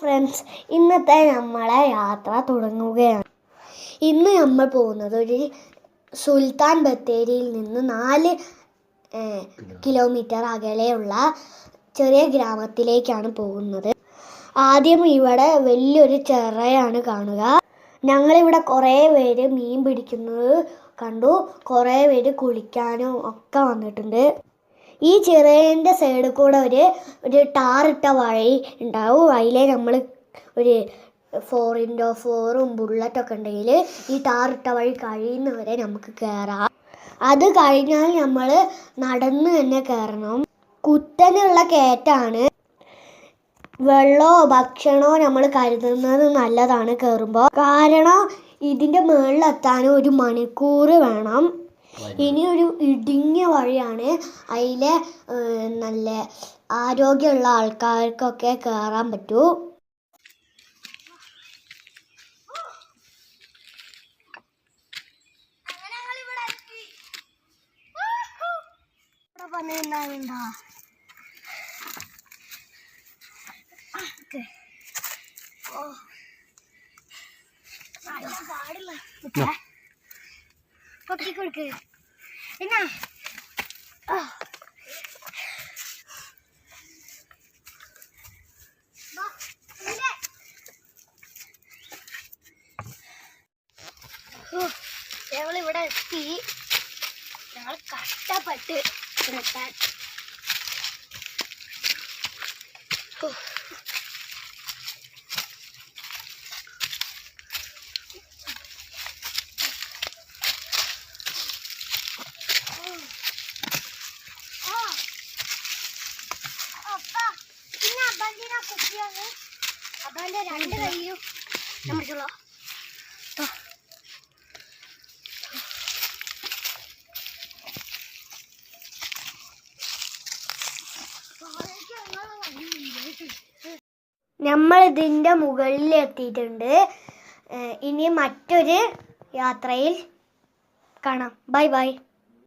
Friends ഇന്നത്തെ നമ്മളെ യാത്ര തുടങ്ങുകയാണ്. ഇന്ന് നമ്മൾ പോകുന്നത് ഒരു സുൽത്താൻ ബത്തേരിയിൽ നിന്ന് നാല് കിലോമീറ്റർ അകലെയുള്ള ചെറിയ ഗ്രാമത്തിലേക്കാണ് പോകുന്നത്. ആദ്യം ഇവിടെ വലിയൊരു ചെറയാണ് കാണുക. ഞങ്ങളിവിടെ കുറേ പേര് മീൻ പിടിക്കുന്നത് കണ്ടു. കുറേ പേര് കുളിക്കാനും ഒക്കെ വന്നിട്ടുണ്ട്. ഈ ചിറേന്റെ സൈഡിൽ കൂടെ ഒരു ഒരു ടാറിട്ട വഴി ഉണ്ടാവും. അതിലെ നമ്മൾ ഒരു ഫോർ ഇന്റോ ഫോറും ബുള്ളറ്റൊക്കെ ഉണ്ടെങ്കിൽ ഈ ടാറിട്ട വഴി കഴിയുന്നവരെ നമുക്ക് കയറാം അത് കഴിഞ്ഞാൽ നമ്മൾ നടന്ന് തന്നെ കയറണം കുത്തനെയുള്ള കയറ്റാണ്. വെള്ളമോ ഭക്ഷണമോ നമ്മൾ കരുതുന്നത് നല്ലതാണ് കയറുമ്പോൾ കാരണം ഇതിന്റെ മുകളിലെത്താൻ ഒരു മണിക്കൂർ വേണം. ഇനി ഒരു ഇടുങ്ങിയ വഴിയാണ് അതിലെ നല്ല ആരോഗ്യമുള്ള ആൾക്കാർക്കൊക്കെ കയറാൻ പറ്റൂ. പാടില്ല. കൊടുക്ക് എന്നാ ഞങ്ങൾ ഇവിടെ എത്തി. ഞങ്ങൾ കഷ്ടപ്പെട്ട് ഇവിടെ രണ്ട് നമ്മൾ ഇതിന്റെ മുകളിൽ എത്തിയിട്ടുണ്ട്. ഇനി മറ്റൊരു യാത്രയിൽ കാണാം. Bye bye.